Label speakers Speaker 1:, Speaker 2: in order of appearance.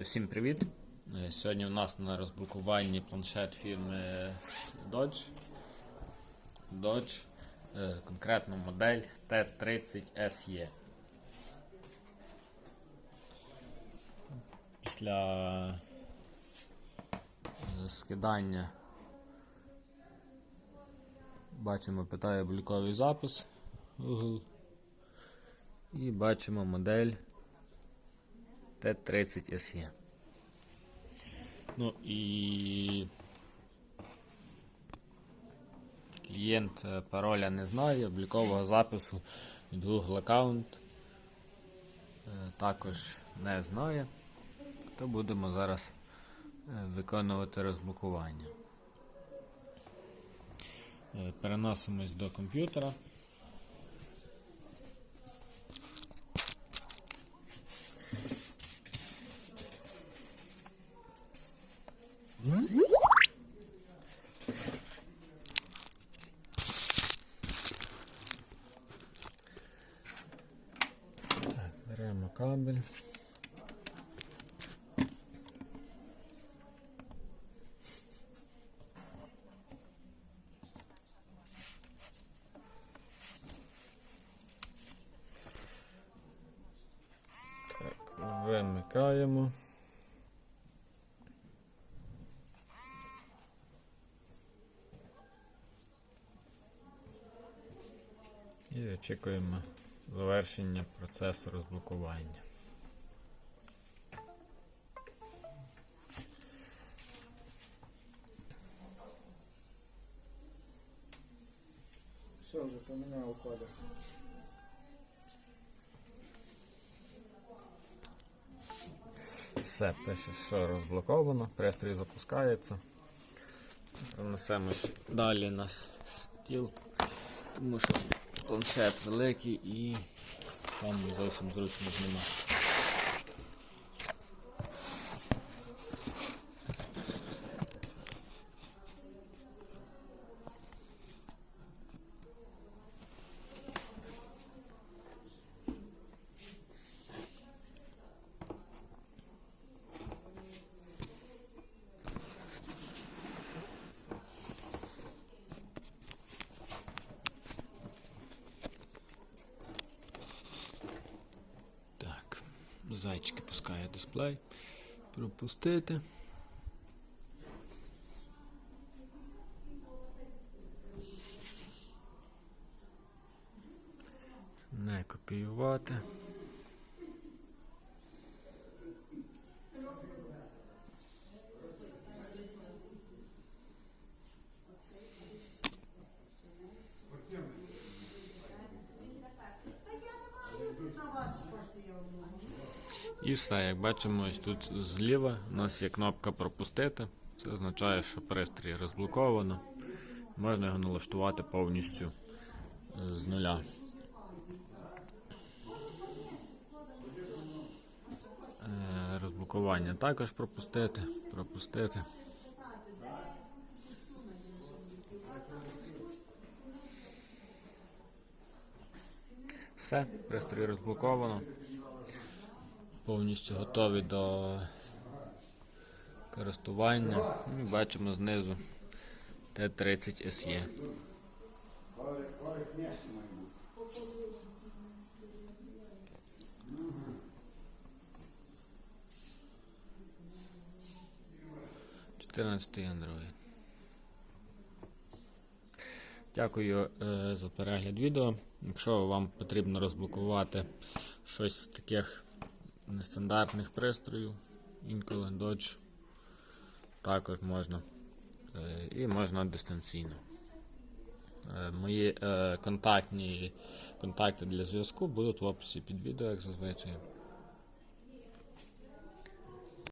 Speaker 1: Всім привіт! Е, Сьогодні у нас на розблокуванні планшет фірми Dodge. Dodge, е, конкретно модель T30 SE. Після е, скидання бачимо питає обліковий запис І бачимо модель Т-30 SE. Ну і клієнт е, пароля не знає, облікового запису Google аккаунт е, також не знає. То будемо зараз е, виконувати розблокування. Е, Переносимось до комп'ютера. Кабель. Так, вимикаємо. І очікуємо завершення процесу розблокування.
Speaker 2: Все, вже поміняв кодек.
Speaker 1: Все, пише, що розблоковано, пристрій запускається. Пронесемось далі на стіл, тому що планшет великий і там не зовсім зручно знімати. Зайчики пускає дисплей. Пропустити. Не копіювати. І все, як бачимо, ось тут зліва у нас є кнопка пропустити. Це означає, що пристрій розблоковано. Можна його налаштувати повністю е, з нуля. Е, Розблокування також пропустити, пропустити. Все, пристрій розблоковано повністю готові до користування. Ну, і бачимо знизу Т-30 SE. Чотирнадцятий Android. Дякую е, за перегляд відео. Якщо вам потрібно розблокувати щось з таких нестандартних пристроїв, інколи Dodge, також можна. Е, І можна дистанційно. Е, Мої е, контактні контакти для зв'язку будуть в описі під відео, як зазвичай.